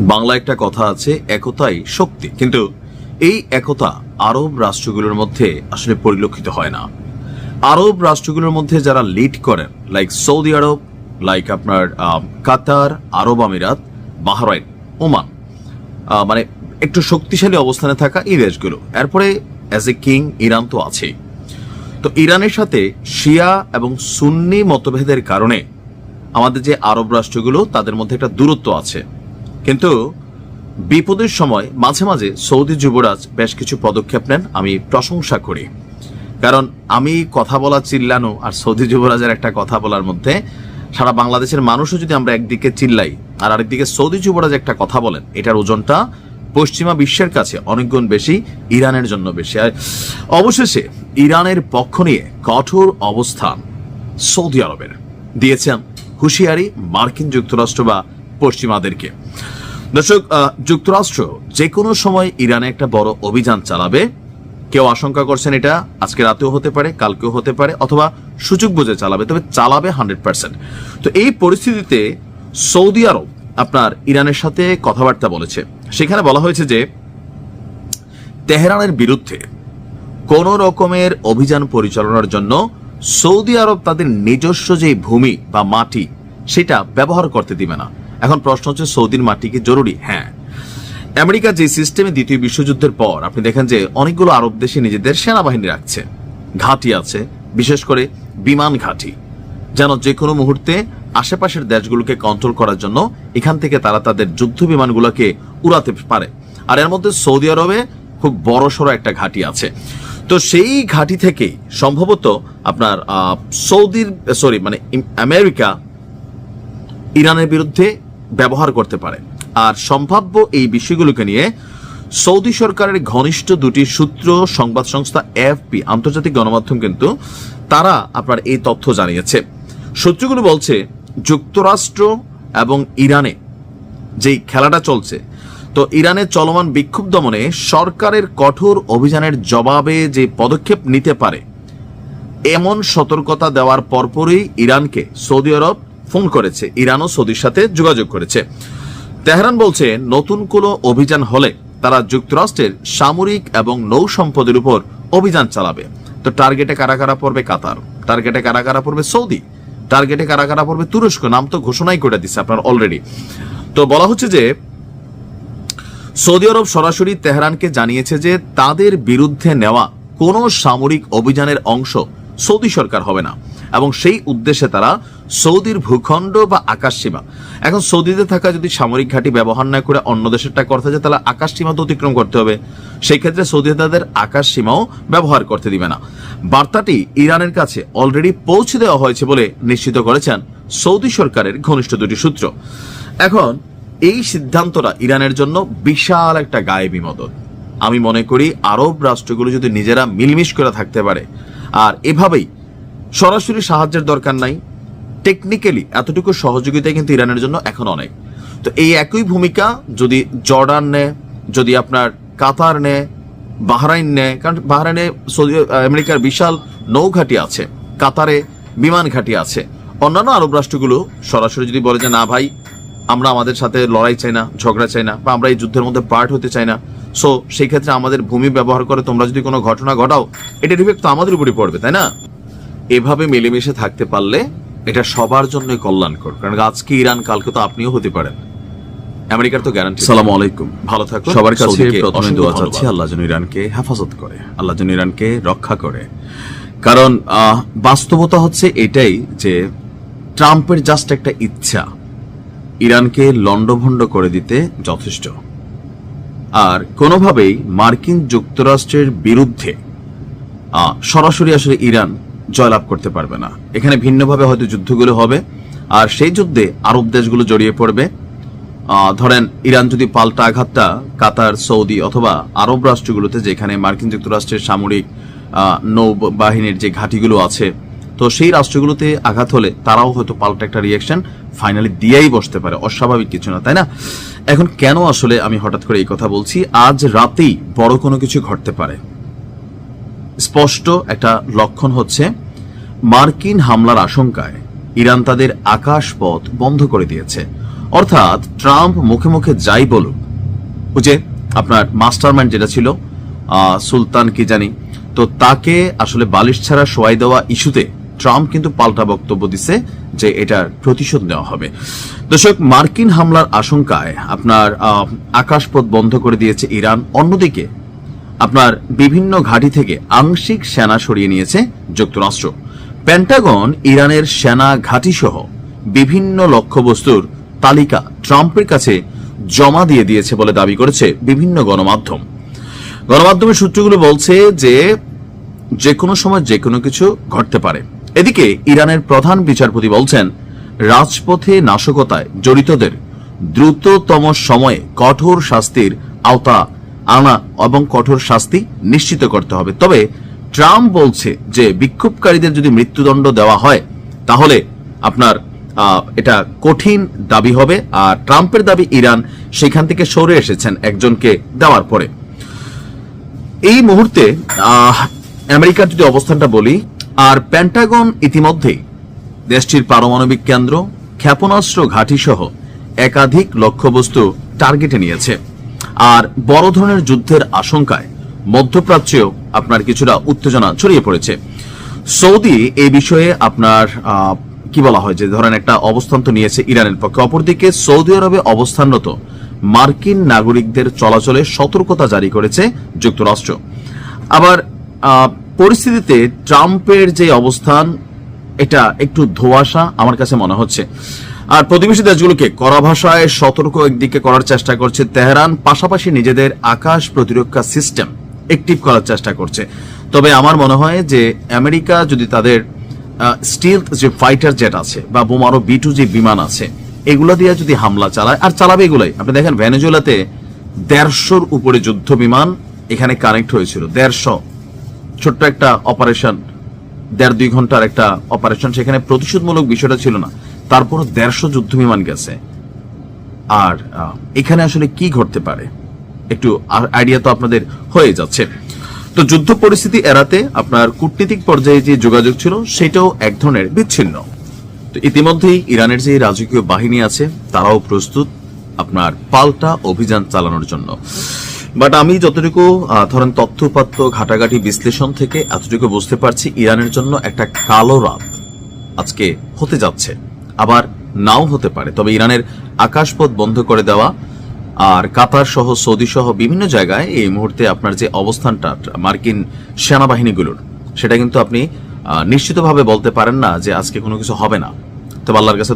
বাংলা একটা কথা আছে, একতাই শক্তি। কিন্তু এই একতা আরব রাষ্ট্রগুলোর মধ্যে আসলে পরিলক্ষিত হয় না। আরব রাষ্ট্রগুলোর মধ্যে যারা লিড করেন লাইক সৌদি আরব লাইক আপনার কাতার আরব আমিরাত বাহরাইন ওমান মানে একটু শক্তিশালী অবস্থানে থাকা এই দেশগুলো। এরপরে অ্যাজ এ কিং ইরান তো আছেই। তো ইরানের সাথে শিয়া এবং সুন্নি মতভেদের কারণে আমাদের যে আরব রাষ্ট্রগুলো, তাদের মধ্যে একটা দূরত্ব আছে। কিন্তু বিপদের সময় মাঝে মাঝে সৌদি যুবরাজ বেশ কিছু পদক্ষেপ নেন, আমি প্রশংসা করি। কারণ আমি কথা বলা চিল্লানো আর সৌদি যুবরাজের একটা কথা বলার মধ্যে সারা বাংলাদেশের মানুষও যদি আমরা একদিকে চিল্লাই আর আরেকদিকে সৌদি যুবরাজ একটা কথা বলেন, এটার ওজনটা পশ্চিমা বিশ্বের কাছে অনেকগুণ বেশি, ইরানের জন্য বেশি। আর অবশেষে ইরানের পক্ষ নিয়ে কঠোর অবস্থান সৌদি আরবের। দিয়েছেন হুঁশিয়ারি মার্কিন যুক্তরাষ্ট্র বা পশ্চিমাদেরকে। দর্শক যুক্তরাষ্ট্র যে কোনো সময় ইরানে একটা বড় অভিযান চালাবে। কেউ আশঙ্কা করছেন এটা, আজকে রাতেও হতে পারে, কালকেও হতে পারে, অথবা সুযোগ বুঝে চালাবে, তবে চালাবে হান্ড্রেড পার্সেন্ট। তো এই পরিস্থিতিতে সৌদি আরব আপনার ইরানের সাথে কথাবার্তা বলেছে। সেখানে বলা হয়েছে যে, তেহরানের বিরুদ্ধে কোন রকমের অভিযান পরিচালনার জন্য সৌদি আরব তাদের নিজস্ব যে ভূমি বা মাটি, সেটা ব্যবহার করতে দিবে না। এখন প্রশ্ন হচ্ছে সৌদির মাটি কি জরুরি? হ্যাঁ। আমেরিকা যে সিস্টেমে দ্বিতীয় বিশ্বযুদ্ধের পর আপনি দেখেন যে অনেকগুলো আরব দেশে নিজেদের সেনাবাহিনী রাখছে। ঘাঁটি আছে, বিশেষ করে বিমান ঘাঁটি। যেন যে কোনো মুহূর্তে আশেপাশের দেশগুলোকে কন্ট্রোল করার জন্য এখান থেকে তারা তাদের যুদ্ধ বিমানগুলোকে উড়াতে পারে। আর এর মধ্যে সৌদি আরবে খুব বড় সড়ো একটা ঘাঁটি আছে। তো সেই ঘাঁটি থেকে সম্ভবত আপনার সৌদির সরি মানে আমেরিকা, ইরানের বিরুদ্ধে ব্যবহার করতে পারে। আর সম্ভাব্য এই বিষয়গুলোকে নিয়ে সৌদি সরকারের ঘনিষ্ঠ দুটি সূত্র, সংবাদ সংস্থা এফপি আন্তর্জাতিক গণমাধ্যম কিন্তু তারা আপনার এই তথ্য জানিয়েছে। সূত্রগুলো বলছে, যুক্তরাষ্ট্র এবং ইরানে যেই খেলাটা চলছে, তো ইরানের চলমান বিক্ষোভ দমনে সরকারের কঠোর অভিযানের জবাবে যে পদক্ষেপ নিতে পারে, এমন সতর্কতা দেওয়ার পরপরই ইরানকে সৌদি আরব ফোন করেছে ইরানও সৌদির সাথে যোগাযোগ করেছে। তেহরান বলছে, নতুন কোনো অভিযান হলে তারা যুক্তরাষ্ট্রের সামরিক এবং নৌ সম্পদের উপর অভিযান চালাবে। তো টার্গেটে কারা কারা পড়বে কাতার? টার্গেটে কারা কারা পড়বে সৌদি? টার্গেটে কারা কারা পড়বে তুরস্ক? নাম তো ঘোষণাই করে দিচ্ছে আপনার অলরেডি তো বলা হচ্ছে যে, সৌদি আরব সরাসরি তেহরানকে জানিয়েছে যে তাদের বিরুদ্ধে নেওয়া কোনো সামরিক অভিযানের অংশ সৌদি সরকার হবে না। এবং সেই উদ্দেশ্যে তারা সৌদির ভূখণ্ড বা আকাশ সীমা। এখন সৌদিতে থাকা যদি সামরিক ঘাঁটি ব্যবহার না করে অন্য দেশেরটা করতে যায় তাহলে আকাশ সীমা তো অতিক্রম করতে হবে। সেই ক্ষেত্রে সৌদি তাদের আকাশ সীমাও ব্যবহার করতে দিবে না। বার্তাটি ইরানের কাছে অলরেডি পৌঁছে দেওয়া হয়েছে বলে নিশ্চিত করেছেন সৌদি সরকারের ঘনিষ্ঠ দুটি সূত্র। এখন এই সিদ্ধান্তটা ইরানের জন্য বিশাল একটা গায়েবী মদত। আমি মনে করি আরব রাষ্ট্রগুলো যদি নিজেরা মিলমিশ করে থাকতে পারে, আর এভাবেই সরাসরি সাহায্যের দরকার নাই। টেকনিক্যালি এতটুকু সহযোগিতা কিন্তু ইরানের জন্য এখন অনেক। তো এই একই ভূমিকা যদি জর্ডান নেয় যদি আপনার কাতার নেয় বাহরাইন নেয় কারণ বাহরাইনে সৌদি আমেরিকার বিশাল নৌঘাটি আছে, কাতারে বিমান ঘাঁটি আছে। অন্যান্য আরব রাষ্ট্রগুলো সরাসরি যদি বলে যে, না ভাই, আমরা আমাদের সাথে লড়াই চাই না, ঝগড়া চাই না, বা আমরা এই যুদ্ধের মধ্যে পার্ট হতে চাই না সো সেই ক্ষেত্রে আমাদের ভূমি ব্যবহার করে তোমরা যদি কোনো ঘটনা ঘটাও, এটা ইফেক্ট তো আমাদের উপরই পড়বে, তাই না? এভাবে মিলেমিশে থাকতে পারলে এটা সবার জন্যই কল্যাণকর। কারণ আজকে ইরান কালকে তো আপনিও হতে পারেন। আমেরিকার তো গ্যারান্টি সালাম আলাইকুম। ভালো থাকো সবার কাছে প্রথমে দোয়া চাচ্ছি আল্লাহ যেন ইরানকে হেফাজত করে আল্লাহ যেন ইরানকে রক্ষা করে। কারণ বাস্তবতা হচ্ছে এটাই যে ট্রাম্পের জাস্ট একটা ইচ্ছা ইরানকে লণ্ডভণ্ড করে দিতে যথেষ্ট। আর কোনোভাবেই মার্কিন যুক্তরাষ্ট্রের বিরুদ্ধে আহ, সরাসরি আসলে ইরান জয়লাভ করতে পারবে না। এখানে ভিন্নভাবে হয়তো যুদ্ধগুলো হবে, আর সেই যুদ্ধে আরব দেশগুলো জড়িয়ে পড়বে। ধরেন ইরান যদি পাল্টা আঘাতটা কাতার, সৌদি অথবা আরব রাষ্ট্রগুলোতে, যেখানে মার্কিন যুক্তরাষ্ট্রের সামরিক নৌবাহিনীর যে ঘাঁটিগুলো আছে, তো সেই রাষ্ট্রগুলোতে আঘাত হলে তারাও হয়তো পাল্টা একটা রিয়াকশন ফাইনালি দিয়েই বসতে পারে। অস্বাভাবিক কিছু না, তাই না? এখন কেন আসলে আমি হঠাৎ করে এই কথা বলছি? আজ রাতেই বড় কোনো কিছু ঘটতে পারে। স্পষ্ট একটা লক্ষণ হচ্ছে, মার্কিন হামলার আশঙ্কায় ইরান তাদের আকাশ পথ বন্ধ করে দিয়েছে। অর্থাৎ ট্রাম্প মুখে মুখে যাই বলুক। যে আপনার মাস্টারমাইন্ড যেটা ছিল সুলতান কি জানি, তো তাকে আসলে বালিশ ছাড়া শোয়াই দেওয়া ইস্যুতে ট্রাম্প কিন্তু পাল্টা বক্তব্য দিছে যে এটার প্রতিশোধ নেওয়া হবে। দর্শক, মার্কিন হামলার আশঙ্কায় আপনার আকাশপথ বন্ধ করে দিয়েছে ইরান। অন্যদিকে আপনার বিভিন্ন ঘাঁটি থেকে আংশিক সেনা সরিয়ে নিয়েছে যুক্তরাষ্ট্র। পেন্টাগন, ইরানের সেনা ঘাঁটি সহ বিভিন্ন লক্ষ্যবস্তুর তালিকা ট্রাম্পের কাছে জমা দিয়ে দিয়েছে বলে দাবি করেছে বিভিন্ন গণমাধ্যম। গণমাধ্যমের সূত্রগুলো বলছে যে যে কোনো সময় যে কোনো কিছু ঘটতে পারে। এদিকে ইরানের প্রধান বিচারপতি বলছেন, রাজপথে নাশকতায় জড়িতদের দ্রুততম সময়ে কঠোর শাস্তির আওতা আনা এবং কঠোর শাস্তি নিশ্চিত করতে হবে। তবে ট্রাম্প বলছে যে, বিক্ষোভকারীদের যদি মৃত্যুদণ্ড দেওয়া হয়, তাহলে আপনার এটা কঠিন দাবি হবে। আর ট্রাম্পের দাবি ইরান সেখান থেকে সরে এসেছেন একজনকে দেওয়ার পরে। এই মুহূর্তে আমেরিকার যদি অবস্থানটা বলি, আর প্যান্টাগন ইতিমধ্যেই দেশটির পারমাণবিক কেন্দ্র, ক্ষেপণাস্ত্র ঘাঁটি সহ একাধিক লক্ষ্যবস্তু টার্গেটে নিয়েছে। আর বড় ধরনের যুদ্ধের আশঙ্কায় মধ্যপ্রাচ্যেও আপনার কিছুটা উত্তেজনা ছড়িয়ে পড়েছে। সৌদি এই বিষয়ে আপনার কি বলা হয়, যে ধরেন একটা অবস্থান তো নিয়েছে ইরানের পক্ষে। অপরদিকে সৌদি আরবে অবস্থানরত মার্কিন নাগরিকদের চলাচলে সতর্কতা জারি করেছে যুক্তরাষ্ট্র। আবার পরিস্থিতিতে ট্রাম্পের যে অবস্থান, এটা একটু ধোয়াশা আমার কাছে মনে হচ্ছে। আর প্রতিবেশী দেশগুলোকে কড়া ভাষায় সতর্ক একদিকে করার চেষ্টা করছে তেহরান, পাশাপাশি নিজেদের আকাশ প্রতিরক্ষা সিস্টেম অ্যাক্টিভ করার চেষ্টা করছে। তবে আমার মনে হয় যে আমেরিকা যদি তাদের স্টিল যে ফাইটার জেট আছে বা বোমারো বি টু যে বিমান আছে, এগুলো দিয়ে যদি হামলা চালায়, আর চালাবে এগুলাই। আপনি দেখেন ভেনেজুয়েলাতে দেড়শোর উপরে যুদ্ধ বিমান এখানে কানেক্ট হয়েছিল, দেড়শো। ছোট্ট একটা অপারেশন দেড় দুই ঘণ্টার একটা অপারেশন সেখানে প্রতিশোধমূলক বিষয়টা ছিল না। তারপরও দেড়শো যুদ্ধ বিমান গেছে। আর এখানে আসলে কি ঘটতে পারে? একটু আইডিয়া তো আপনাদের হয়ে যাচ্ছে। তো যুদ্ধ পরিস্থিতি এড়াতে আপনার কূটনীতিক পর্যায়ে যে যোগাযোগ ছিল, সেটাও এক ধরনের বিচ্ছিন্ন। তো ইতিমধ্যেই ইরানের যে রাজকীয় বাহিনী আছে, তারাও প্রস্তুত আপনার পাল্টা অভিযান চালানোর জন্য। বাট আমি যতটুকু ধরেন তথ্যপাত্র, ঘাটাঘাটি বিশ্লেষণ থেকে এতটুকু বুঝতে পারছি, ইরানের জন্য একটা কালো রাত আজকে হতে যাচ্ছে। আবার নাও হতে পারে। তবে ইরানের আকাশপথ বন্ধ করে দেওয়া আর কাতার সহ সৌদি সহ বিভিন্ন জায়গায় এই মুহূর্তে আপনার যে অবস্থানটা, মার্কিন সেনাবাহিনীগুলোর, সেটা কিন্তু আপনি নিশ্চিতভাবে বলতে পারেন না যে আজকে কোনো কিছু হবে না। তবে আল্লাহর কাছে